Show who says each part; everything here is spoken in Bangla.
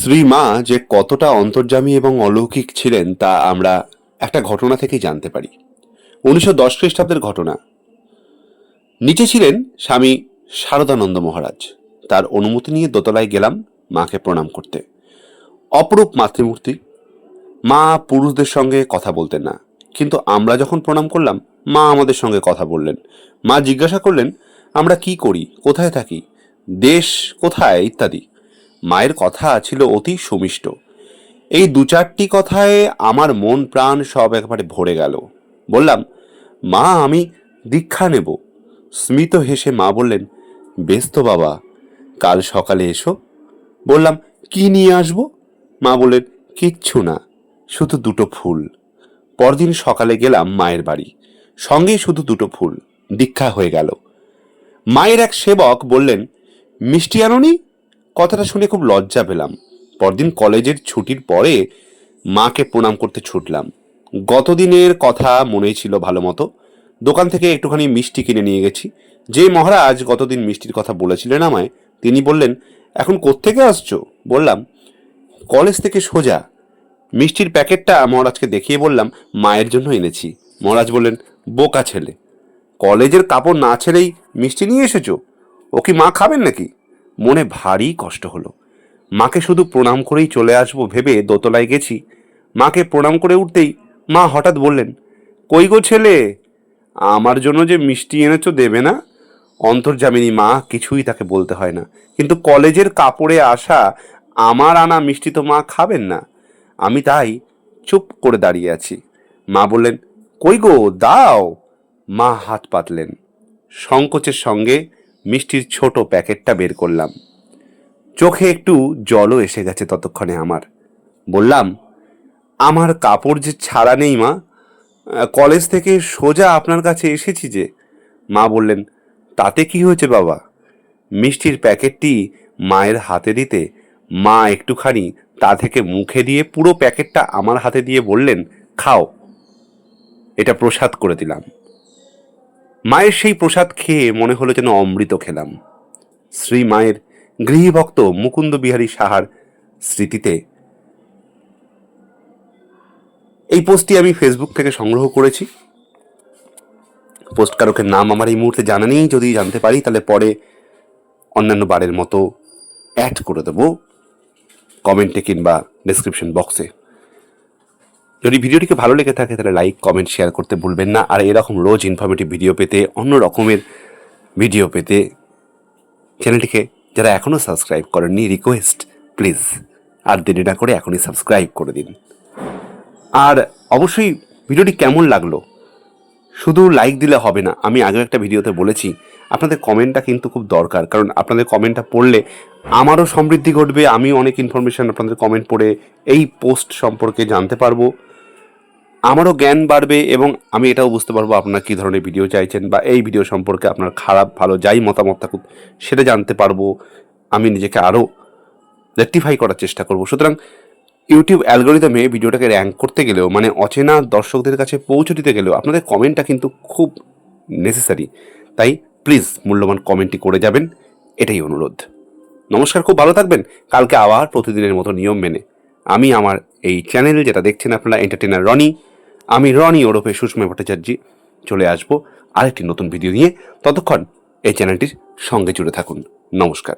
Speaker 1: শ্রী মা যে কতটা অন্তর্যামী এবং অলৌকিক ছিলেন তা আমরা একটা ঘটনা থেকেই জানতে পারি। উনিশশো দশ খ্রিস্টাব্দের ঘটনা। নিচে ছিলেন স্বামী শারদানন্দ মহারাজ। তার অনুমতি নিয়ে দোতলায় গেলাম মাকে প্রণাম করতে। অপরূপ মাতৃমূর্তি। মা পুরুষদের সঙ্গে কথা বলতেন না। কিন্তু আমরা যখন প্রণাম করলাম, মা আমাদের সঙ্গে কথা বললেন। মা জিজ্ঞাসা করলেন, আমরা কি করি? কোথায় থাকি? দেশ কোথায়? ইত্যাদি। মায়ের কথা ছিল অতি সুমিষ্ট। এই দু চারটি কথায় আমার মন প্রাণ সব একবারে ভরে গেল। বললাম, মা, আমি দীক্ষা নেব। স্মিত হেসে মা বললেন, বেশ তো বাবা, কাল সকালে এসো। বললাম, কি নিয়ে আসব? মা বললেন, কিচ্ছু না, শুধু দুটো ফুল। পরদিন সকালে গেলাম মায়ের বাড়ি সঙ্গে শুধু দুটো ফুল, দীক্ষা হয়ে গেল। মায়ের এক সেবক বললেন, মিষ্টি আনুনি? কথাটা শুনে খুব লজ্জা পেলাম। পরদিন কলেজের ছুটির পরে মাকে প্রণাম করতে ছুটলাম। গতদিনের কথা মনেই ছিল ভালো মতো দোকান থেকে একটুখানি মিষ্টি কিনে নিয়ে গেছি। যে মহারাজ গতদিন মিষ্টির কথা বলেছিলেন আমায়, তিনি বললেন, এখন কোত্থেকে আসছো? বললাম, কলেজ থেকে সোজা। মিষ্টির প্যাকেটটা মহারাজকে দেখিয়ে বললাম, মায়ের জন্য এনেছি। মহারাজ বললেন, বোকা ছেলে, কলেজের কাপড় না ছেড়েই মিষ্টি নিয়ে এসেছ? ও কি মা খাবেন নাকি? মনে ভারী কষ্ট হলো। মাকে শুধু প্রণাম করেই চলে আসব ভেবে দোতলায় গেছি। মাকে প্রণাম করে উঠতেই মা হঠাৎ বললেন, কই গো ছেলে? আমার জন্য যে মিষ্টি এনেছো দেবে না? অন্তর্জামিনী মা কিছুই তাকে বলতে হয় না। কিন্তু কলেজের কাপড়ে আসা আমার আনা মিষ্টি তো মা খাবেন না। আমি তাই চুপ করে দাঁড়িয়ে আছি। মা বললেন, কই গো, দাও। মা হাত পাতলেন। সংকোচের সঙ্গে মিষ্টির ছোট প্যাকেটটা বের করলাম। চোখে একটু জলও এসে গেছে ততক্ষণে আমার। বললাম, আমার কাপড় যে ছাড়া নেই মা কলেজ থেকে সোজা আপনার কাছে এসেছি যে। মা বললেন, তাতে কি হয়েছে বাবা? মিষ্টির প্যাকেটটি মায়ের হাতে দিতে মা একটুখানি তা থেকে মুখে দিয়ে পুরো প্যাকেটটা আমার হাতে দিয়ে বললেন, খাও এটা প্রসাদ করে দিলাম। মায়ের সেই প্রসাদ খেয়ে মনে হলো যেন অমৃত খেলাম। শ্রী মায়ের গৃহভক্ত মুকুন্দ বিহারী সাহার স্মৃতিতে এই পোস্টটি আমি ফেসবুক থেকে সংগ্রহ করেছি। পোস্ট কারকের নাম আমার এই মুহূর্তে জানা নেই, যদি জানতে পারি তাহলে পরে অন্যান্য বারের মতো অ্যাড করে দেবো। কমেন্টে কিংবা ডেসক্রিপশন বক্সে যদি ভিডিওটিকে ভালো লেগে থাকে, তাহলে লাইক কমেন্ট শেয়ার করতে ভুলবেন না। আর এরকম রোজ ইনফরমেটিভ ভিডিও পেতে, অন্য রকমের ভিডিও পেতে চ্যানেলটিকে যারা এখনও সাবস্ক্রাইব করেননি রিকোয়েস্ট প্লিজ আর দেরি না করে এখনই সাবস্ক্রাইব করে দিন। আর অবশ্যই ভিডিওটি কেমন লাগল? শুধু লাইক দিলে হবে না, আমি আগেও একটা ভিডিওতে বলেছি, আপনাদের কমেন্টটা কিন্তু খুব দরকার। কারণ আপনাদের কমেন্টটা পড়লে আমারও সমৃদ্ধি ঘটবে আমি অনেক ইনফরমেশন আপনাদের কমেন্ট পড়ে এই পোস্ট সম্পর্কে জানতে পারব। আমারও জ্ঞান বাড়বে এবং আমি এটাও বুঝতে পারব আপনারা কী ধরনের ভিডিও চাইছেন বা এই ভিডিও সম্পর্কে আপনার খারাপ, ভালো যাই মতামত থাকুক, সেটা জানতে পারব। আমি নিজেকে আরও রেক্টিফাই করার চেষ্টা করব। সুতরাং ইউটিউব অ্যালগোরিদমে ভিডিওটাকে র্যাঙ্ক করতে গেলেও মানে অচেনা দর্শকদের কাছে পৌঁছে দিতে গেলেও, আপনাদের কমেন্টটা কিন্তু খুব নেসেসারি তাই প্লিজ মূল্যবান কমেন্টটি করে যাবেন, এটাই অনুরোধ। নমস্কার, খুব ভালো থাকবেন। কালকে আবার প্রতিদিনের মতো নিয়ম মেনে আমি আমার এই চ্যানেল যেটা দেখছেন আপনারা এন্টারটেনার রনি আমি রনি ওরফে সুষমা ভট্টাচার্য চলে আসব আরেকটি নতুন ভিডিও নিয়ে। ততক্ষণ এই চ্যানেলটির সঙ্গে জুড়ে থাকুন। নমস্কার।